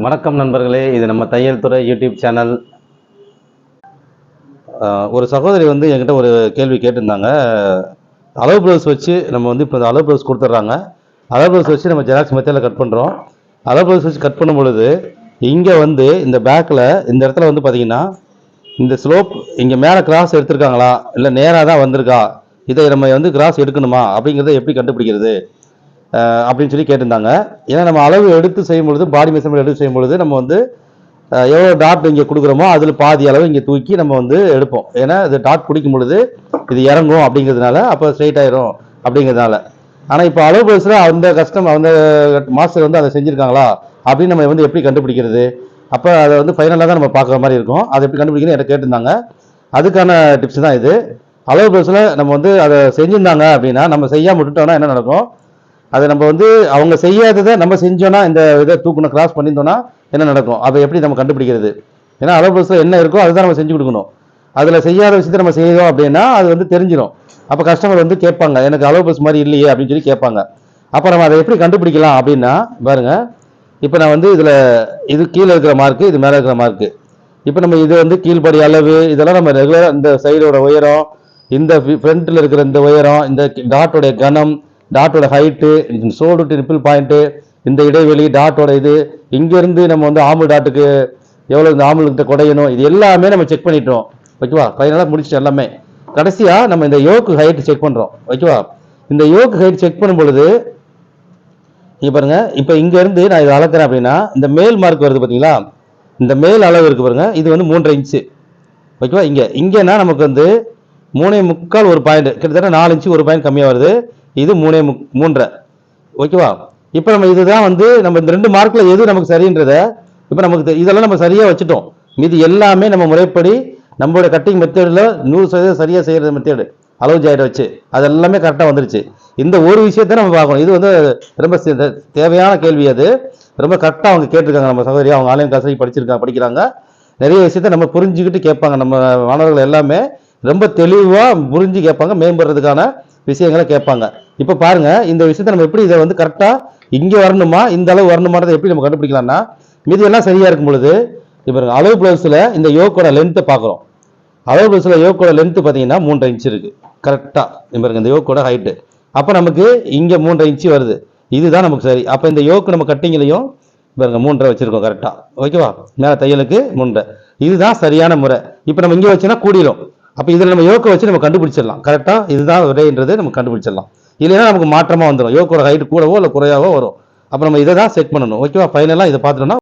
வணக்கம் நண்பர்களே இது நம்ம தையல் துறை யூடியூப் சேனல். ஒரு சகோதரி வந்து என்கிட்ட ஒரு கேள்வி கேட்டிருந்தாங்க. அளவு ப்ளவுஸ் வச்சு நம்ம வந்து இப்போ அளவு ப்ளவுஸ் கொடுத்துட்றாங்க. அளவு ப்ளவுஸ் வச்சு நம்ம ஜெராக்ஸ் மெத்தடில் கட் பண்ணுறோம் அளவு ப்ளவுஸ் வச்சு கட் பண்ணும் பொழுது இங்கே வந்து இந்த பேக்கில் இந்த இடத்துல வந்து பார்த்தீங்கன்னா இந்த ஸ்லோப் இங்கே மேலே கிராஸ் எடுத்திருக்காங்களா? இல்லை நேராக தான் வந்திருக்கா? இதை நம்ம வந்து கிராஸ் எடுக்கணுமா? அப்படிங்கிறத எப்படி கண்டுபிடிக்கிறது? அப்படின்னு சொல்லி கேட்டிருந்தாங்க. ஏன்னா நம்ம அளவு எடுத்து செய்யும் பொழுது பாடி மெஷர்மெண்ட் எடுத்து செய்யும் பொழுது நம்ம வந்து எவ்வளோ டாட் இங்கே கொடுக்குறோமோ அதில் பாதி அளவு இங்கே தூக்கி நம்ம வந்து எடுப்போம். ஏன்னா இது டாட் பிடிக்கும் பொழுது இது இறங்கும் அப்படிங்கிறதுனால அப்போ ஸ்ட்ரெயிட் ஆயிரும் அப்படிங்கிறதுனால. ஆனால் இப்போ அளவு பேசுகிற அந்த கஸ்டம் அந்த மாஸ்டர் வந்து அதை செஞ்சுருக்காங்களா? அப்படின்னு நம்ம வந்து எப்படி கண்டுபிடிக்கிறது? அப்போ அதை வந்து ஃபைனலாக தான் நம்ம பார்க்குற மாதிரி இருக்கும். அதை எப்படி கண்டுபிடிக்கணும் என்கிட்ட கேட்டிருந்தாங்க. அதுக்கான டிப்ஸ் தான் இது. அளவு பேஸில் நம்ம வந்து அதை செஞ்சுருந்தாங்க அப்படின்னா நம்ம செய்யாமல் விட்டுட்டோம்னா என்ன நடக்கும்? அதை நம்ம வந்து அவங்க செய்யாததை நம்ம செஞ்சோன்னா இந்த இதை தூக்கணும் கிராஸ் பண்ணியிருந்தோம்னா என்ன நடக்கும்? அதை எப்படி நம்ம கண்டுபிடிக்கிறது? ஏன்னா அளவு பேஸில் என்ன இருக்கோ அதுதான் நம்ம செஞ்சு கொடுக்கணும். அதில் செய்யாத விஷயத்தை நம்ம செய்தோம் அப்படின்னா அது வந்து தெரிஞ்சிடும் அப்போ கஸ்டமர் வந்து கேட்பாங்க எனக்கு அளவு பஸ் மாதிரி இல்லையே அப்படின்னு சொல்லி கேட்பாங்க. அப்போ நம்ம அதை எப்படி கண்டுபிடிக்கலாம் அப்படின்னா பாருங்க. இப்போ நான் வந்து இதில் இது கீழே இருக்கிற மார்க்கு இது மேலே இருக்கிற மார்க்கு இப்போ நம்ம இது வந்து கீழ்படி அளவு இதெல்லாம் நம்ம ரெகுலராக இந்த சைடோட உயரம் இந்த ஃப்ரண்ட்டில் இருக்கிற இந்த உயரம் இந்த டாட்டோடைய கனம் டாட்டோட ஹைட்டு சோடு ட்ரிப்பிள் பாயிண்ட்டு இந்த இடைவெளி டாட்டோட இது இங்கேருந்து நம்ம வந்து ஆம்பு டாட்டுக்கு எவ்வளோ இந்த ஆம்பளுக்கிட்ட குடையணும் இது எல்லாமே நம்ம செக் பண்ணிட்டோம். ஓகேவா? ஃபைனலாக முடிச்சிட்டோம் எல்லாமே. கடைசியாக நம்ம இந்த யோக்கு ஹைட்டு செக் பண்ணுறோம் ஓகேவா? இந்த யோக்கு ஹைட் செக் பண்ணும் பொழுது இங்க பாருங்க இப்போ இங்கேருந்து நான் இதை அளக்குறேன் அப்படின்னா இந்த மேல் மார்க் வருது பார்த்தீங்களா இந்த மேல் அளவு இருக்குது பாருங்க இது வந்து மூன்றரை இன்ச்சு ஓகேவா? இங்கே இங்கேன்னா நமக்கு வந்து மூணே முக்கால் ஒரு பாயிண்ட் கிட்டத்தட்ட நாலு இன்ச்சு ஒரு பாயிண்ட் கம்மியாக வருது. இது மூணே முக் மூன்றை ஓகேவா இப்போ நம்ம இதுதான் வந்து நம்ம இந்த ரெண்டு மார்க்கில் எது நமக்கு சரின்றத இப்போ நமக்கு இதெல்லாம் நம்ம சரியாக வச்சுட்டோம். மீது எல்லாமே நம்ம முறைப்படி நம்மளோட கட்டிங் மெத்தேடில் நூறு சதவீதம் சரியாக செய்கிற மெத்தேடு அளவு ஜாயிட வச்சு அது எல்லாமே கரெக்டாக வந்துருச்சு. இந்த ஒரு விஷயத்தை நம்ம பார்க்கணும். இது வந்து ரொம்ப தேவையான கேள்வி அது. ரொம்ப கரெக்டாக அவங்க கேட்டிருக்காங்க. நம்ம சகோதரி அவங்க ஆன்லைன் கிளாஸ் படிச்சிருக்காங்க படிக்கிறாங்க. நிறைய விஷயத்த நம்ம புரிஞ்சுக்கிட்டு கேட்பாங்க. நம்ம மாணவர்கள் எல்லாமே ரொம்ப தெளிவாக புரிஞ்சு கேட்பாங்க. மேம்படுறதுக்கான விஷயங்களை கேட்பாங்க. இப்போ பாருங்க இந்த விஷயத்த நம்ம எப்படி இதை வந்து கரெக்டாக இங்கே வரணுமா இந்த அளவு வரணுமான்றதை எப்படி நம்ம கண்டுபிடிக்கலாம்னா மீதி எல்லாம் சரியாக இருக்கும் பொழுது இப்போ அளவு பிளவுஸில் இந்த யோக்கோட லென்த்தை பார்க்குறோம். அளவு பிளவுஸில் யோக்கோட லென்த்து பார்த்தீங்கன்னா மூன்றரை இன்ச்சு இருக்குது கரெக்டாக பாருங்க இந்த யோக்கோட ஹைட்டு அப்போ நமக்கு இங்கே மூன்றரை இன்ச்சு வருது. இதுதான் நமக்கு சரி. அப்போ இந்த யோக்கு நம்ம கட்டிங்லையும் பாருங்க மூன்றரை வச்சுருக்கோம் கரெக்டாக ஓகேவா மேலே தையலுக்கு மூன்றரை இதுதான் சரியான முறை. இப்போ நம்ம இங்கே வச்சோன்னா கூடிடும் அப்போ இதில் நம்ம யோக்கை வச்சு நம்ம கண்டுபிடிச்சிடலாம். கரெக்டாக இதுதான் விடைன்றது நம்ம கண்டுபிடிச்சிடலாம். இல்லைன்னா நமக்கு மாற்றமாக வந்துடும் யோகோட ஹைட் கூடவோ இல்லை குறையாவோ வரும். அப்போ நம்ம இதை தான் செக் பண்ணணும் ஓகேவா ஃபைனலாக இதை பார்த்துட்டோம்னா